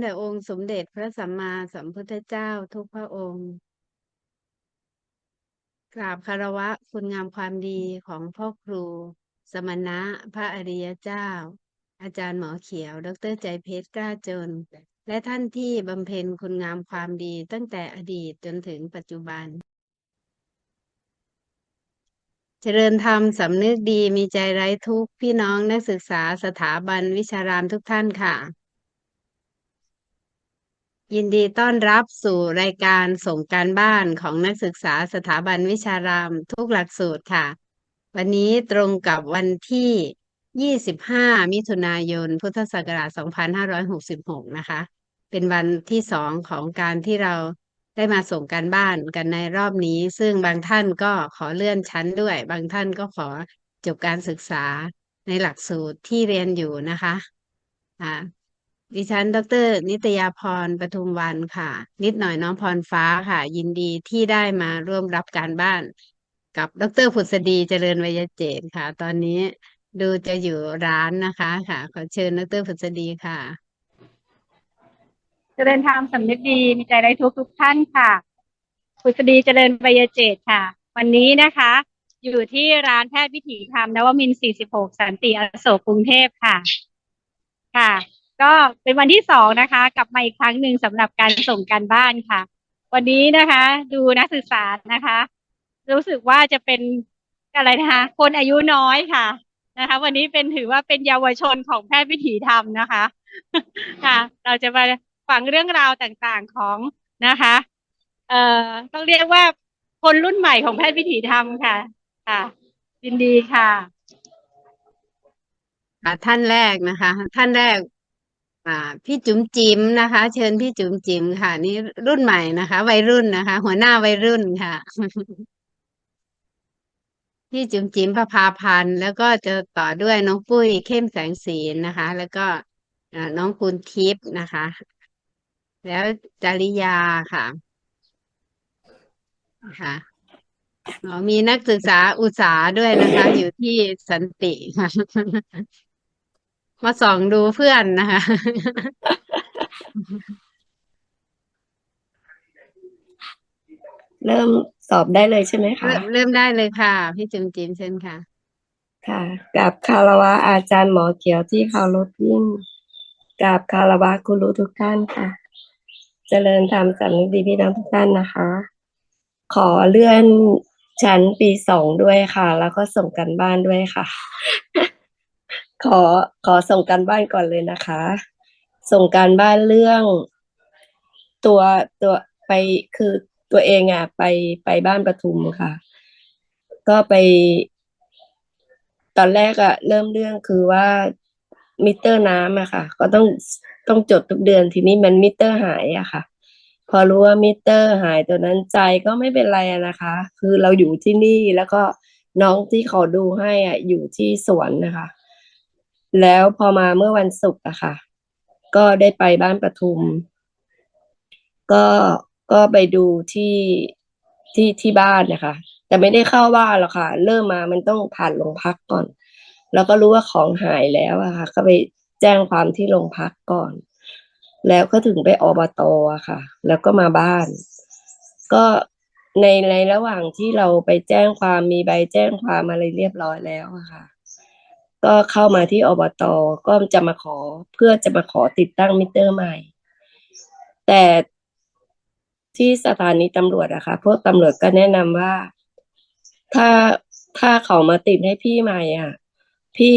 แด่องค์สมเด็จพระสัมมาสัมพุทธเจ้าทุกพระองค์ กราบคารวะคุณงามความดีของพ่อครู สมณะพระอริยเจ้า อาจารย์หมอเขียว ดรใจเพชรกล้าจน และท่านที่บำเพ็ญคุณงามความดีตั้งแต่อดีตจนถึงปัจจุบัน เจริญธรรมสำนึกดีมีใจไร้ทุกข์พี่น้องนักศึกษาสถาบันวิชารามทุกท่านค่ะ ยินดีต้อนรับสู่รายการส่งการบ้านของนักศึกษาสถาบันวิชารามทุกหลักสูตรค่ะ วันนี้ตรงกับวันที่ 25 มิถุนายน พุทธศักราช 2566 นะคะ เป็นวันที่สองของการที่เราได้มาส่งการบ้านกันในรอบนี้ ซึ่งบางท่านก็ขอเลื่อนชั้นด้วย บางท่านก็ขอจบการศึกษาในหลักสูตรที่เรียนอยู่นะคะอ่า ดิฉัน ดร นิตยาพรปทุมวันค่ะ นิดหน่อยน้องพรฟ้าค่ะ ยินดีที่ได้มาร่วมรับการบ้าน กับดรผุษดีเจริญวยเจตค่ะ ตอนนี้ดูจะอยู่ร้านนะคะค่ะ ขอเชิญดรผุษดีค่ะเจริญธรรมสำนึกดีมีใจไร้ทุกทุกท่านค่ะพุทธดีเจริญใบยเจตค่ะ วันนี้นะคะ อยู่ที่ร้านแพทย์วิถีธรรมนวมิน 46 สันติอโศกกรุงเทพค่ะ ค่ะ ก็เป็นวันที่สองนะคะกลับมาอีกครั้งหนึ่งสำหรับการส่งการบ้านค่ะ วันนี้นะคะ ดูนักศึกษานะคะ รู้สึกว่าจะเป็นอะไรนะคะ คนอายุน้อยค่ะนะคะ วันนี้เป็นถือว่าเป็นเยาวชนของแพทย์วิถีธรรมนะคะค่ะ เราจะมาฟังเรื่องราวต่างๆของนะคะเอ่อต้องเรียกว่าคนรุ่นใหม่ของแพทย์วิถีธรรมค่ะ ค่ะยินดีค่ะค่ะท่านแรกนะคะ ท่านแรก อ่าพี่จุ๋มจิ๋มนะคะ เชิญพี่จุ๋มจิ๋มค่ะ นี่รุ่นใหม่นะคะ วัยรุ่นนะคะ หัวหน้าวัยรุ่นค่ะ พี่จุ๋มจิ๋มประภาพันธ์ แล้วก็จะต่อด้วยน้องปุ้ยเข้มแสงสีนะคะ แล้วก็น้องคุณทิพย์นะคะ แล้วจริยาค่ะค่ะมีนักศึกษาอุตสาด้วยนะคะ อยู่ที่สันติค่ะ มาส่องดูเพื่อนนะคะ เริ่มสอบได้เลยใช่ไหมคะ เริ่มเริ่มได้เลยค่ะ พี่จุ๋มจิ๋มเชิญค่ะ ค่ะกับคารวะอาจารย์หมอเขียวที่เคารพยิ่งกับคารวะคุณรู้ทุกท่านค่ะ เจริญธรรมสำนึกดีพี่น้องทุกท่านนะคะ ขอเลื่อนชั้นปีสองด้วยค่ะ แล้วก็ส่งกันบ้านด้วยค่ะ ขอขอส่งกันบ้านก่อนเลยนะคะ ส่งการบ้านเรื่องตัวตัวไปคือตัวเองอะไปไปบ้านปทุมค่ะ ก็ไป ตอนแรกอะเริ่มเรื่องคือว่ามิเตอร์น้ำอะค่ะ ก็ต้องต้องจดทุกเดือนทีนี้มันมิเตอร์หายอะค่ะ พอรู้ว่ามิเตอร์หายตัวนั้นใจก็ไม่เป็นไรนะคะ คือเราอยู่ที่นี่แล้วก็น้องที่เขาดูให้อะอยู่ที่สวนนะคะ แล้วพอมาเมื่อวันศุกร์อะค่ะ ก็ได้ไปบ้านปทุม ก็ก็ไปดูที่ที่ที่บ้านนะคะ แต่ไม่ได้เข้าบ้านหรอกค่ะ เริ่มมามันต้องผ่านโรงพักก่อน แล้วก็รู้ว่าของหายแล้วอะค่ะ ก็ไปแจ้งความที่โรงพักก่อน แล้วก็ถึงไปอบตอะค่ะ แล้วก็มาบ้าน ก็ในในระหว่างที่เราไปแจ้งความมีใบแจ้งความอะไรเรียบร้อยแล้วอะค่ะ ก็เข้ามาที่อบตก็จะมาขอเพื่อจะมาขอติดตั้งมิเตอร์ใหม่ แต่ที่สถานีตำรวจอะคะพวกตำรวจก็แนะนำว่า ถ้าถ้าเขามาติดให้พี่ใหม่อะพี่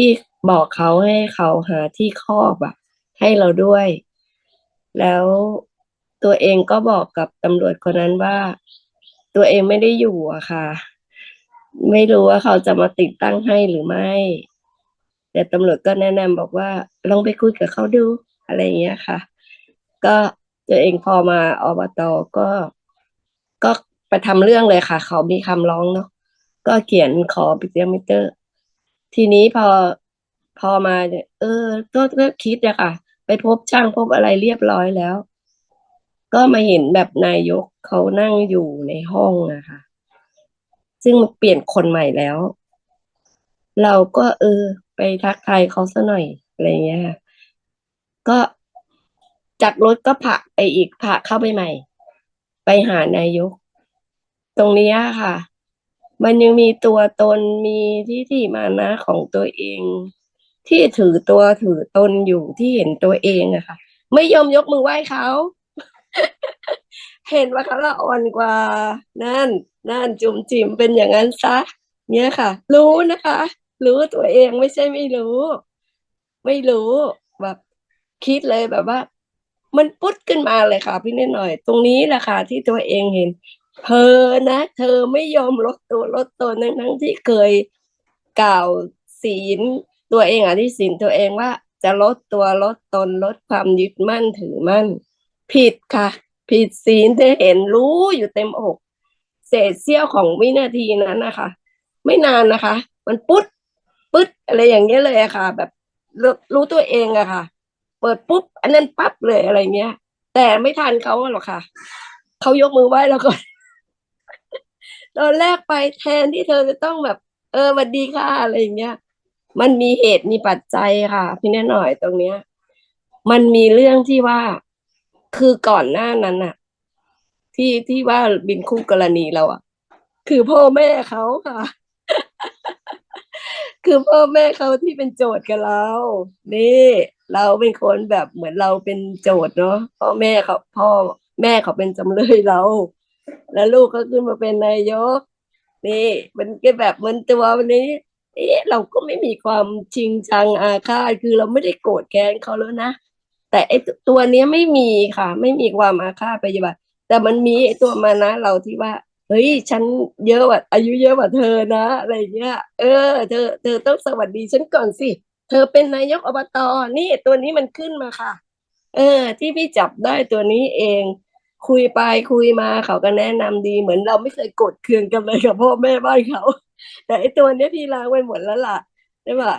บอกเขาให้เขาหาที่ครอบอะให้เราด้วย แล้วตัวเองก็บอกกับตำรวจคนนั้นว่า ตัวเองไม่ได้อยู่อะค่ะ ไม่รู้ว่าเขาจะมาติดตั้งให้หรือไม่ แต่ตำรวจก็แนะนำบอกว่าลองไปคุยกับเขาดูอะไรอย่างเงี้ยค่ะ ก็ตัวเองพอมาอบตก็ก็ไปทำเรื่องเลยค่ะ เขามีคำร้องเนาะก็เขียนขอปิดเตียมิเตอร์ ทีนี้พอพอมาเนี่ยเออก็ก็คิดอะค่ะ ไปพบช่างพบอะไรเรียบร้อยแล้ว ก็มาเห็นแบบนายกเขานั่งอยู่ในห้องอะค่ะซึ่งเปลี่ยนคนใหม่แล้ว เราก็เออ ไปทักทายเขาซะหน่อยอะไรเงี้ยค่ะก็จากรถก็ผละไปอีกผละเข้าไปใหม่ ไปหานายก ตรงนี้ค่ะ มันยังมีตัวตนมีที่ที่มานะของตัวเอง ที่ถือตัวถือตนอยู่ที่เห็นตัวเองอะค่ะ ไม่ยอมยกมือไหว้เขาเห็นว่าเขาละอ่อนกว่า นั่น นั่นจุ่มจิ๋มเป็นอย่างนั้นซะ เนี่ยค่ะ รู้นะคะ รู้ตัวเองไม่ใช่ไม่รู้ ไม่รู้แบบคิดเลยแบบว่า มันปุ๊ดขึ้นมาเลยค่ะพี่นิดหน่อย ตรงนี้แหละค่ะที่ตัวเองเห็น เธอนะ เธอไม่ยอมลดตัวลดตนทั้งทั้งที่เคยกล่าวศีลตัวเองอธิศีลตัวเองว่า จะลดตัวลดตนลดความยึดมั่นถือมั่น ผิดค่ะ ผิดศีลที่เห็นรู้อยู่เต็มอก เศษเสี้ยวของวินาทีนั้นนะคะ ไม่นานนะคะ มันปุ๊ด ปึ๊ดอะไรอย่างเงี้ยเลยอะค่ะ แบบรู้ตัวเองอะค่ะ เปิดปุ๊บ อันนั้นปั๊บเลยอะไรเงี้ย แต่ไม่ทันเขาหรอกค่ะเขายกมือไหว้แล้วก็ตอนแรกไปแทนที่เธอจะต้องแบบ เออสวัสดีค่ะอะไรอย่างเงี้ย มันมีเหตุมีปัจจัยค่ะ พี่แน่หน่อยตรงเนี้ย มันมีเรื่องที่ว่าคือก่อนหน้านั้นน่ะที่ที่ว่าบินคู่กรณีเราอะคือพ่อแม่เขาค่ะ คือพ่อแม่เขาที่เป็นโจทย์กับเรา นี่ เราเป็นคนแบบเหมือนเราเป็นโจทย์เนาะพ่อแม่เขาพ่อแม่เขาเป็นจำเลยเรา แล้วลูกก็ขึ้นมาเป็นนายก นี่ มันก็แบบเหมือนตัววันนี้ เอ๊ะเราก็ไม่มีความชิงชังอาฆาตคือเราไม่ได้โกรธแค้นเขาแล้วนะแต่ไอ้ตัวเนี้ยไม่มีค่ะ ไม่มีความอาฆาตพยาบาทแต่มันมีไอ้ตัวมานะเราที่ว่า เฮ้ยฉันเยอะกว่าอายุเยอะกว่าเธอนะอะไรเงี้ย เออ เธอ เธอต้องสวัสดีฉันก่อนสิ เธอเป็นนายกอบตนี่ตัวนี้มันขึ้นมาค่ะ เออ ที่พี่จับได้ตัวนี้เอง คุยไปคุยมาเขาก็แนะนำดี เหมือนเราไม่เคยกดเคืองกันเลยกับพ่อแม่บ้านเขา แต่ไอตัวเนี้ยพี่ล้างไปหมดแล้วล่ะใช่ป่ะ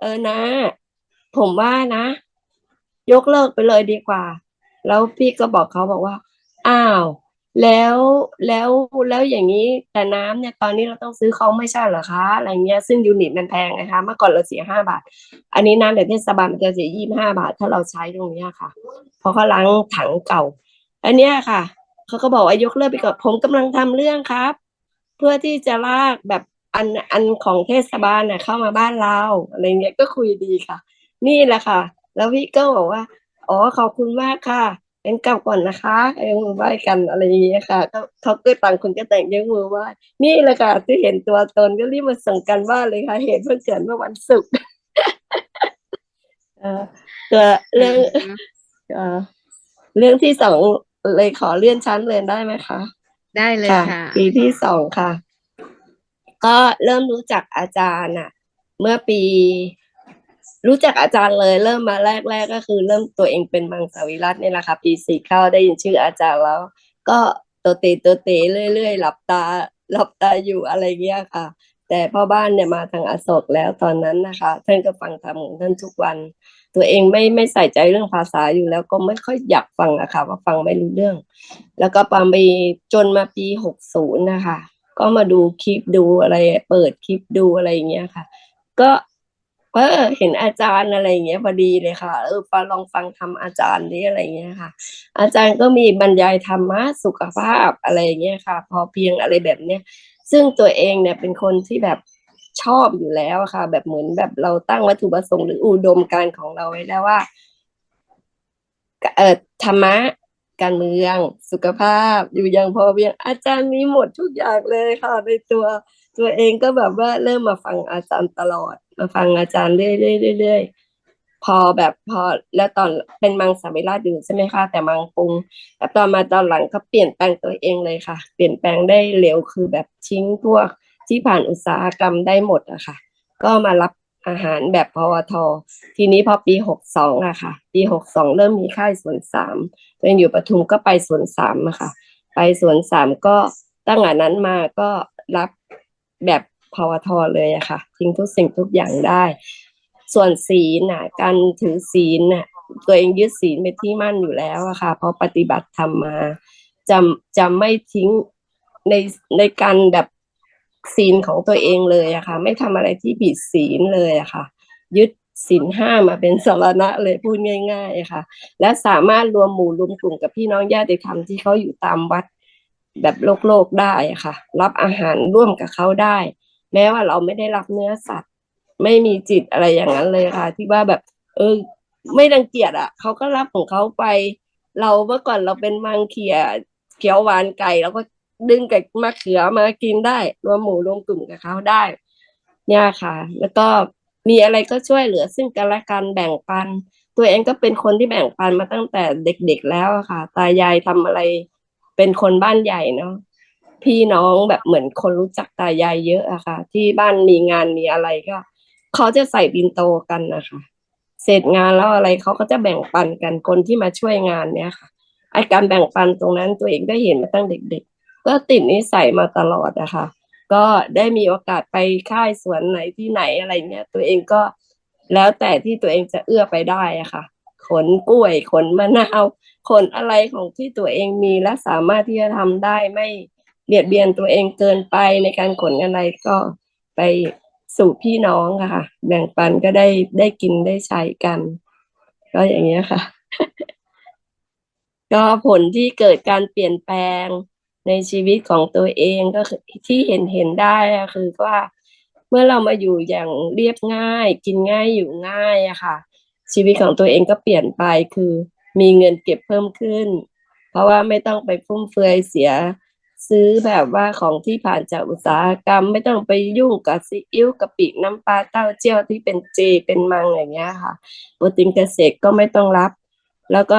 เออนะ ผมว่านะ ยกเลิกไปเลยดีกว่า แล้วพี่ก็บอกเขาบอกว่า อ้าว แล้วแล้วแล้วอย่างนี้แต่น้ำเนี่ยตอนนี้เราต้องซื้อเขาไม่ใช่เหรอคะอะไรเงี้ยซึ่งยูนิตมันแพงนะคะเมื่อก่อนเราเสียห้าบาท อันนี้น้ำแบบเทศบาลมันจะเสียยี่สิบห้าบาท ถ้าเราใช้ตรงเนี้ยค่ะเพราะเขาล้างถังเก่า อันเนี้ยค่ะเขาก็บอกว่ายกเลิกไปก่อนผมกำลังทำเรื่องครับ เพื่อที่จะลากแบบอันอันของเทศบาลน่ะเข้ามาบ้านเราอะไรเงี้ยก็คุยดีค่ะ นี่แหละค่ะ แล้วพี่ก็บอกว่าอ๋อขอบคุณมากค่ะ เป็นกลับก่อนนะคะยกมือไหว้กันอะไรอย่างเงี้ยค่ะก็เขาก็ต่างคนก็แต่งยกมือไหว้นี่แหละค่ะที่เห็นตัวตนก็รีบมาส่งกันบ้านเลยค่ะ เหตุเพิ่งเกิดเมื่อวันศุกร์เอ่อตัวเรื่องเอ่อเรื่องที่สองเลยขอเลื่อนชั้นเลยได้ไหมคะ ได้เลยค่ะค่ะ ปีที่สองค่ะ ก็เริ่มรู้จักอาจารย์อะ เมื่อปี รู้จักอาจารย์เลยเริ่มมาแรกๆกก็คือ เริ่มตัวเองเป็นมังสวิรัตนี่แหละค่ะปีสี่เข้าได้ยินชื่ออาจารย์แล้ว ก็ตัวเตตัวเตเรื่อยๆหลับตาหลับตาอยู่อะไรเงี้ยค่ะ แต่พ่อบ้านเนี่ยมาทางอโศกแล้วตอนนั้นนะคะ ท่านก็ฟังธรรมของท่านทุกวัน ตัวเองไม่ไม่ใส่ใจเรื่องภาษาอยู่แล้วก็ไม่ค่อยอยากฟังอะค่ะว่าฟังไม่รู้เรื่อง แล้วก็ปาปีจนมาปีหกศูนย์นะคะ ก็มาดูคลิปดูอะไรเปิดคลิปดูอะไรอย่างเงี้ยค่ะ ก็ ออเห็นอาจารย์อะไรอย่างเงี้ยพอดีเลยค่ะ เออฟังลองฟังทำอาจารย์นี่อะไรเงี้ยค่ะ อาจารย์ก็มีบรรยายธรรมะสุขภาพอะไรเงี้ยค่ะ พอเพียงอะไรแบบเนี้ยซึ่งตัวเองเนี่ยเป็นคนที่แบบชอบอยู่แล้วค่ะ แบบเหมือนแบบเราตั้งวัตถุประสงค์หรืออุดมการของเราไว้แล้วว่าเอ่อธรรมะการเมืองสุขภาพอยู่อย่างพอเพียงอาจารย์มีหมดทุกอย่างเลยค่ะในตัว ตัวเองก็แบบว่าเริ่มมาฟังอาจารย์ตลอด มาฟังอาจารย์เรื่อยๆเรื่อยๆพอแบบพอแล้วตอนเป็นมังสวิรัตอยู่ใช่ไหมคะแต่มังปรุงแต่ตอนมาตอนหลังก็เปลี่ยนแปลงตัวเองเลยค่ะ เปลี่ยนแปลงได้เร็วคือแบบทิ้งพวกที่ผ่านอุตสาหกรรมได้หมดอะค่ะ ก็มารับอาหารแบบพวท ทีนี้พอปีหกสองอะค่ะ ปีหกสองเริ่มมีค่ายสวนสามตัวเองอยู่ปทุมก็ไปสวนสามอะค่ะ ไปสวนสามก็ตั้งแต่นั้นมาก็รับ แบบพวทเลยอะค่ะทิ้งทุกสิ่งทุกอย่างได้ ส่วนศีลน่ะการถือศีลน่ะตัวเองยึดศีลเป็นที่มั่นอยู่แล้วอะค่ะเพราะปฏิบัติธรรมมาจะจะไม่ทิ้งในในการแบบศีลของตัวเองเลยอะค่ะ ไม่ทำอะไรที่ผิดศีลเลยอะค่ะ ยึดศีลห้ามาเป็นสารณะเลยพูดง่ายๆค่ะ และสามารถรวมหมู่รวมกลุ่มกับพี่น้องญาติธรรมที่เขาอยู่ตามวัด แบบโลกโลกได้ค่ะ รับอาหารร่วมกับเขาได้ แม้ว่าเราไม่ได้รับเนื้อสัตว์ ไม่มีจิตอะไรอย่างนั้นเลยค่ะ ที่ว่าแบบ เออ ไม่รังเกียจอะเขาก็รับของเขาไป เราเมื่อก่อนเราเป็นมังเขียเขียวหวานไก่เราก็ดึงไก่มะเขือมากินได้รวมหมูรวมกลุ่มกับเขาได้ เนี่ยค่ะ แล้วก็มีอะไรก็ช่วยเหลือ ซึ่งกันและกันแบ่งปัน ตัวเองก็เป็นคนที่แบ่งปันมาตั้งแต่เด็กๆแล้วค่ะ ตายายทำอะไร เป็นคนบ้านใหญ่เนาะพี่น้องแบบเหมือนคนรู้จักตายายเยอะอะค่ะ ที่บ้านมีงานมีอะไรก็เขาจะใส่บินโตกันนะคะเสร็จงานแล้วอะไรเขาก็จะแบ่งปันกันคนที่มาช่วยงานเนี้ยค่ะไอการแบ่งปันตรงนั้นตัวเองได้เห็นมาตั้งเด็ก ๆ ก็ติดนิสัยมาตลอดอะคะก็ได้มีโอกาสไปค่ายสวนไหนที่ไหนอะไรเงี้ยตัวเองก็แล้วแต่ที่ตัวเองจะเอื้อไปได้อะค่ะ ขนกล้วยขนมะนาว ขนอะไรของที่ตัวเองมีและสามารถที่จะทำได้ไม่เบียดเบียนตัวเองเกินไปในการขนอะไรก็ไปสู่พี่น้องค่ะ แบ่งปันก็ได้ได้กินได้ใช้กัน ก็อย่างเงี้ยค่ะ ก็ผลที่เกิดการเปลี่ยนแปลงในชีวิตของตัวเองก็คือที่เห็นเห็นได้คือว่าเมื่อเรามาอยู่อย่างเรียบง่าย กินง่ายอยู่ง่ายอะค่ะ ชีวิตของตัวเองก็เปลี่ยนไปคือ มีเงินเก็บเพิ่มขึ้น เพราะว่าไม่ต้องไปฟุ่มเฟือยเสีย ซื้อแบบว่าของที่ผ่านจากอุตสาหกรรม ไม่ต้องไปยุ่งกับซีอิ๊วกะปิน้ำปลาเต้าเจี้ยวที่เป็นเจเป็นมังอย่างเงี้ยค่ะโปรตีนเกษตรก็ไม่ต้องรับ แล้วก็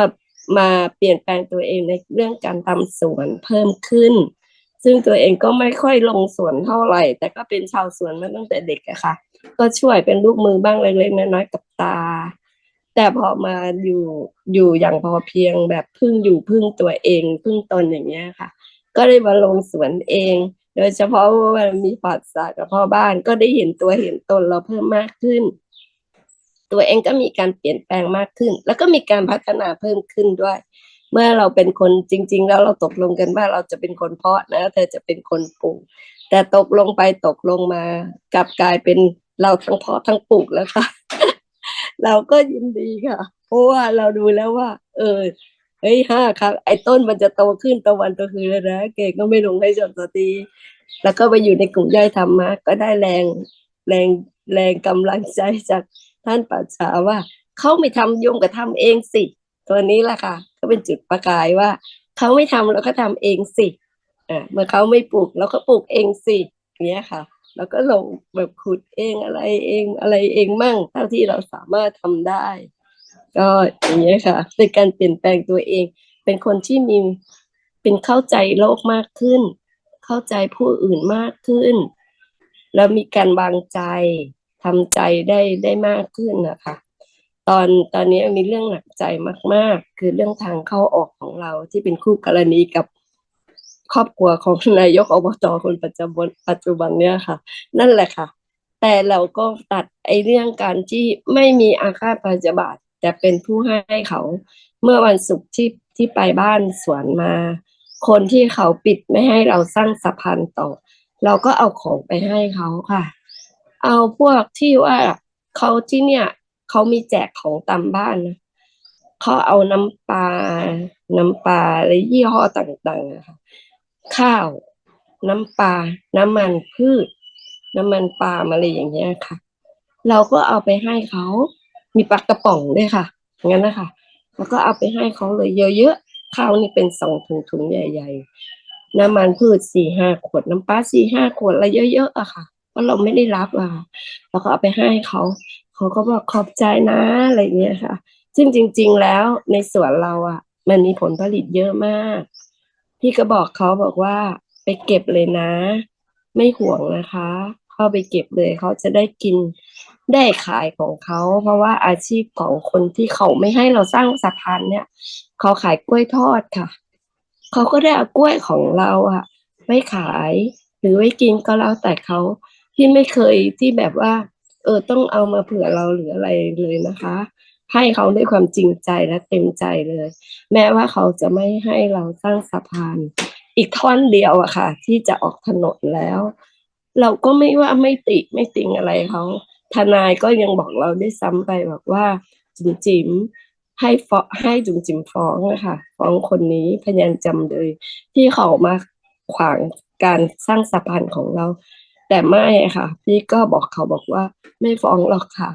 มาเปลี่ยนแปลงตัวเองในเรื่องการทำสวนเพิ่มขึ้น ซึ่งตัวเองก็ไม่ค่อยลงสวนเท่าไหร่ แต่ก็เป็นชาวสวนมาตั้งแต่เด็กอะค่ะ ก็ช่วยเป็นลูกมือบ้างเล็กๆน้อยๆกับตา แต่พอมาอยู่อยู่อย่างพอเพียงแบบพึ่งอยู่พึ่งตัวเองพึ่งตนอย่างเงี้ยค่ะ ก็ได้มาลงสวนเอง โดยเฉพาะว่ามีปัดสากับพ่อบ้านก็ได้เห็นตัวเห็นตนเราเพิ่มมากขึ้น ตัวเองก็มีการเปลี่ยนแปลงมากขึ้น แล้วก็มีการพัฒนาเพิ่มขึ้นด้วย เมื่อเราเป็นคนจริง ๆ แล้วเราตกลงกันว่าเราจะเป็นคนเพาะนะเธอจะเป็นคนปลูกแต่ตกลงไปตกลงมากลับกลายเป็นเราทั้งเพาะทั้งปลูกแล้วค่ะ เราก็ยินดีค่ะ เพราะว่าเราดูแล้วว่า เออเฮ้ยห้าครับ ไอ้ต้นมันจะโตขึ้นตะวันตะคืนแล้วนะเก่งก็ไม่ลงให้จนสตีแล้วก็ไปอยู่ในกลุ่มย่อยธรรมะก็ได้แรงแรงแรงกำลังใจจากท่านปัจฉาว่าเขาไม่ทำโยมก็ทำเองสิ ตัวนี้แหละค่ะ ก็เป็นจุดประกายว่าเขาไม่ทำเราก็ทำเองสิอ่าเมื่อเขาไม่ปลูกเราก็ปลูกเองสิเนี้ยค่ะ แล้วก็ลงแบบขุดเองอะไรเองอะไรเองมั่งเท่าที่เราสามารถทำได้ ก็อย่างนี้ยค่ะ เป็นการเปลี่ยนแปลงตัวเอง เป็นคนที่มีเป็นเข้าใจโลกมากขึ้น เข้าใจผู้อื่นมากขึ้น แล้วมีการวางใจทำใจได้ได้มากขึ้นนะคะตอนตอนนี้มีเรื่องหนักใจมาก ๆ คือเรื่องทางเข้าออกของเราที่เป็นคู่กรณีกับ ครอบครัวของนายกอบจคนปัจจุบันปัจจุบันเนี่ยค่ะ นั่นแหละค่ะ แต่เราก็ตัดไอ้เรื่องการที่ไม่มีอาฆาตพยาบาทแต่เป็นผู้ให้เขาเมื่อวันศุกร์ที่ที่ไปบ้านสวนมา คนที่เขาปิดไม่ให้เราสร้างสะพานต่อ เราก็เอาของไปให้เขาค่ะ เอาพวกที่ว่าเขาที่เนี่ยเขามีแจกของตามบ้านนะเขาเอาน้ำปลาน้ำปลาและยี่ห้อต่างๆนะคะ ข้าว น้ำปลา น้ำมันพืช น้ำมันปาล์มอะไรอย่างเงี้ยค่ะ เราก็เอาไปให้เขามีปลากระป๋องด้วยค่ะงั้นนะคะแล้วก็เอาไปให้เขาเลยเยอะๆข้าวนี่เป็นสองถุงถุงใหญ่ ๆ น้ำมันพืชสี่ห้าขวดน้ำปลาสี่ห้าขวดอะไรเยอะๆอะค่ะเพราะเราไม่ได้รับอะค่ะเราก็เอาไปให้เขาเขาก็บอกขอบใจนะอะไรเงี้ยค่ะ ซึ่งจริง ๆ แล้วในสวนเราอะมันมีผลผลิตเยอะมาก พี่ก็บอกเขาบอกว่าไปเก็บเลยนะ ไม่ห่วงนะคะ เข้าไปเก็บเลยเขาจะได้กินได้ขายของเขา เพราะว่าอาชีพของคนที่เขาไม่ให้เราสร้างสะพานเนี่ย เขาขายกล้วยทอดค่ะ เขาก็ได้เอากล้วยของเราอะไว้ขายหรือไว้กินก็แล้วแต่เขาพี่ไม่เคยที่แบบว่า เออต้องเอามาเผื่อเราหรืออะไรเลยนะคะ ให้เขาด้วยความจริงใจและเต็มใจเลย แม้ว่าเขาจะไม่ให้เราสร้างสะพาน อีกท่อนเดียวอะค่ะ ที่จะออกถนนแล้ว เราก็ไม่ว่าไม่ติไม่ติงอะไรเขาทนายก็ยังบอกเราได้วยซ้ำไปบอกว่าจุ๋มจิ๋มให้ฟ้องให้จุ๋มจิ๋มฟ้องนะคะฟ้องคนนี้พยานจำเลย ที่เขามาขวางการสร้างสะพานของเรา แต่ไม่ค่ะ พี่ก็บอกเขาบอกว่าไม่ฟ้องหรอกค่ะ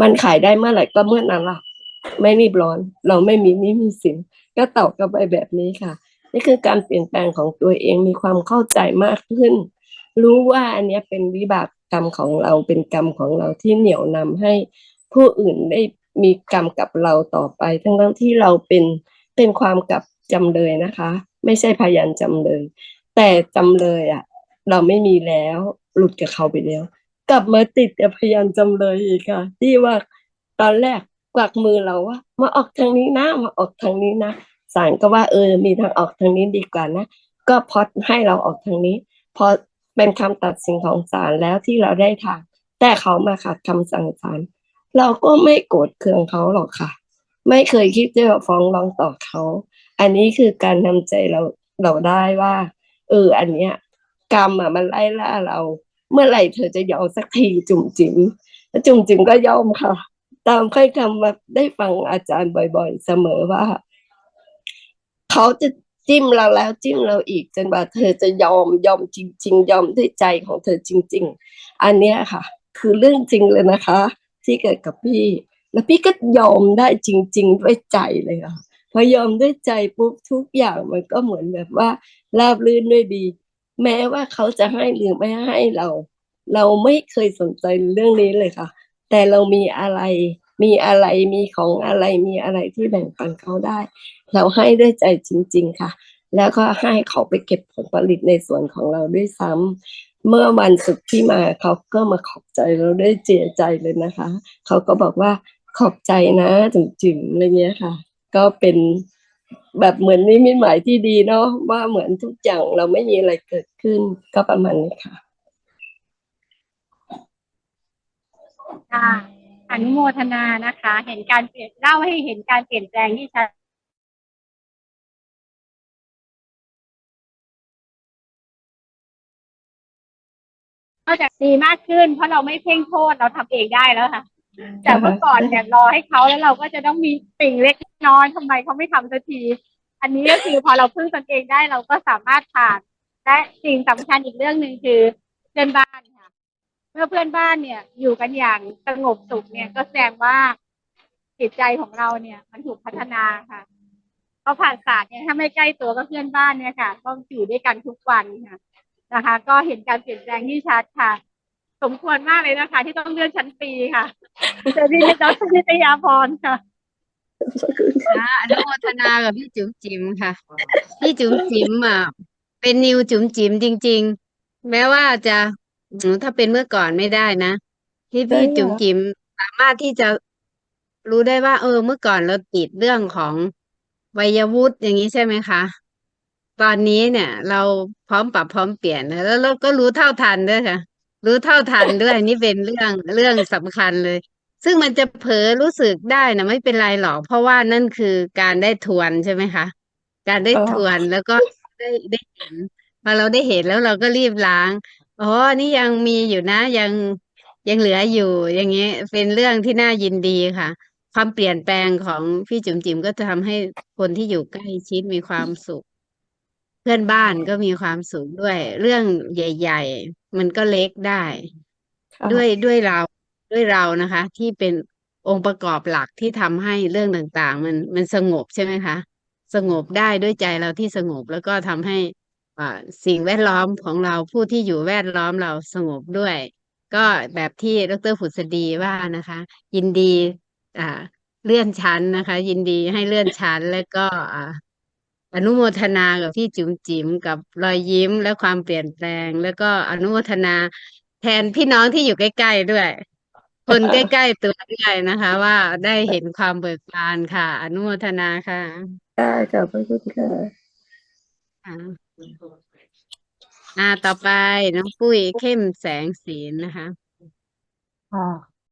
มันขายได้เมื่อไหร่ก็เมื่อนั้นล่ะ ไม่รีบร้อน เราไม่มีหนี้มีสิน ก็ตอบกลับไปแบบนี้ค่ะ นี่คือการเปลี่ยนแปลงของตัวเองมีความเข้าใจมากขึ้น รู้ว่าอันนี้เป็นวิบากกรรมของเราเป็นกรรมของเราที่เหนี่ยวนำให้ผู้อื่นได้มีกรรมกับเราต่อไป ทั้งทั้งที่เราเป็นเป็นความกับจำเลยนะคะ ไม่ใช่พยานจำเลย แต่จำเลยอะ เราไม่มีแล้ว หลุดกับเขาไปแล้ว กลับมาติดกับพยานจำเลยอีกค่ะ ที่ว่าตอนแรกกวักมือเราว่า มาออกทางนี้นะมาออกทางนี้นะศาลก็ว่าเออมีทางออกทางนี้ดีกว่านะ ก็พอดให้เราออกทางนี้ พอเป็นคำตัดสินของศาลแล้วที่เราได้ทาง แต่เขามาขัดคำสั่งศาลเราก็ไม่โกรธเคืองเขาหรอกค่ะ ไม่เคยคิดจะฟ้องร้องต่อเขา อันนี้คือการทำใจเราเราได้ว่าเอออันเนี้ยกรรมอะมันไล่ล่าเรา เมื่อไหร่เธอจะยอมสักทีจุ่มจิ๋มแล้วจุ่มจิ๋มก็ยอมค่ะ ตามค่อยคำว่าได้ฟังอาจารย์บ่อย ๆ เสมอว่า เขาจะจิ้มเราแล้วจิ้มเราอีก จนว่าเธอจะยอมยอมจริง ๆ ยอมด้วยใจของเธอจริง ๆ อันเนี้ยค่ะ คือเรื่องจริงเลยนะคะ ที่เกิดกับพี่ แล้วพี่ก็ยอมได้จริง ๆ ด้วยใจเลยค่ะพอยอมด้วยใจปุ๊บทุกอย่างมันก็เหมือนแบบว่าราบรื่นด้วยดี แม้ว่าเขาจะให้หรือไม่ให้เรา เราไม่เคยสนใจเรื่องนี้เลยค่ะ แต่เรามีอะไร มีอะไรมีของอะไรมีอะไรที่แบ่งปันเขาได้ เราให้ด้วยใจจริง ๆ ค่ะ แล้วก็ให้เขาไปเก็บผลผลิตในส่วนของเราด้วยซ้ำเมื่อวันศุกร์ที่มาเขาก็มาขอบใจเราด้วยเจียใจเลยนะคะ เขาก็บอกว่าขอบใจนะจิ๋มๆอะไรเงี้ยค่ะ ก็เป็น แบบเหมือนนิมิตหมายที่ดีเนาะว่าเหมือนทุกอย่างเราไม่มีอะไรเกิดขึ้นก็ประมาณนี้ค่ะค่ะอนุโมทนานะคะ เห็นการเปลี่ยนเล่าให้เห็นการเปลี่ยนแปลงที่ชัดก็จะดีมากขึ้น เพราะเราไม่เพ่งโทษเราทำเองได้แล้วค่ะ แต่เมื่อก่อนเนี่ยรอให้เขาแล้วเราก็จะต้องมีสิ่งเล็กน้อยทำไมเขาไม่ทำสักที อันนี้ก็คือพอเราพึ่งตนเองได้เราก็สามารถผ่าน และสิ่งสำคัญอีกเรื่องหนึ่งคือเพื่อนบ้านค่ะ เมื่อเพื่อนบ้านเนี่ย อยู่กันอย่างสงบสุขเนี่ยก็แสดงว่าจิตใจของเราเนี่ย มันถูกพัฒนาค่ะเพราะผ่านศาสตร์เนี่ยถ้าไม่ใกล้ตัวก็เพื่อนบ้านเนี่ยค่ะก็อยู่ด้วยกันทุกวันค่ะนะคะ ก็เห็นการเปลี่ยนแปลงที่ชัดค่ะ สมควรมากเลยนะคะ ที่ต้องเลื่อนชั้นปีค่ะเจอที่ดรนิตยาพรค่ะอ่าอนุโมทนากับพี่จุ๋มจิ๋มค่ะ พี่จุ๋มจิ๋มอะเป็นนิวจุ๋มจิ๋มจริง ๆ แม้ว่าจะอืมถ้าเป็นเมื่อก่อนไม่ได้นะที่พี่ใช่เหรอจุ๋มจิ๋มสามารถที่จะรู้ได้ว่า เออ เมื่อก่อนเราติดเรื่องของวัยวุฒิอย่างนี้ใช่ไหมคะ ตอนนี้เนี่ย เราพร้อมปรับพร้อมเปลี่ยนนะแล้วเราก็รู้เท่าทันด้วยค่ะ รู้เท่าทันด้วยนี่เป็นเรื่องเรื่องสำคัญเลย ซึ่งมันจะเผลอรู้สึกได้นะไม่เป็นไรหรอก เพราะว่านั่นคือการได้ทวนใช่ไหมคะ การได้อ๋อทวนแล้วก็ได้ได้เห็นพอเราได้เห็นแล้วเราก็รีบล้างอ๋อนี่ยังมีอยู่นะยังยังเหลืออยู่ อย่างเงี้ยเป็นเรื่องที่น่ายินดีค่ะ ความเปลี่ยนแปลงของพี่จุ๋มจิ๋มก็จะทำให้คนที่อยู่ใกล้ชิดมีความสุข เพื่อนบ้านก็มีความสุขด้วย เรื่องใหญ่ ๆ มันก็เล็กได้ค่ะด้วยด้วยเราด้วยเรานะคะ ที่เป็นองค์ประกอบหลักที่ทำให้เรื่องต่างๆ มันมันสงบใช่ไหมคะ สงบได้ด้วยใจเราที่สงบแล้วก็ทำให้อ่าสิ่งแวดล้อมของเราผู้ที่อยู่แวดล้อมเราสงบด้วย ก็แบบที่ดรผุษดีว่านะคะ ยินดีอ่าเลื่อนชั้นนะคะ ยินดีให้เลื่อนชั้นแล้วก็ อ่าอนุโมทนากับพี่จุ๋มจิ๋มกับรอยยิ้มและความเปลี่ยนแปลง แล้วก็อนุโมทนาแทนพี่น้องที่อยู่ใกล้ ๆ ด้วย คนใกล้ ๆ ตัวด้วยนะคะ ว่าได้เห็นความเบิกบานค่ะ อนุโมทนาค่ะได้ค่ะพระคุณค่ะอ่าอ่าต่อไปน้องปุ้ยเข้มแสงศีลนะคะค่ะ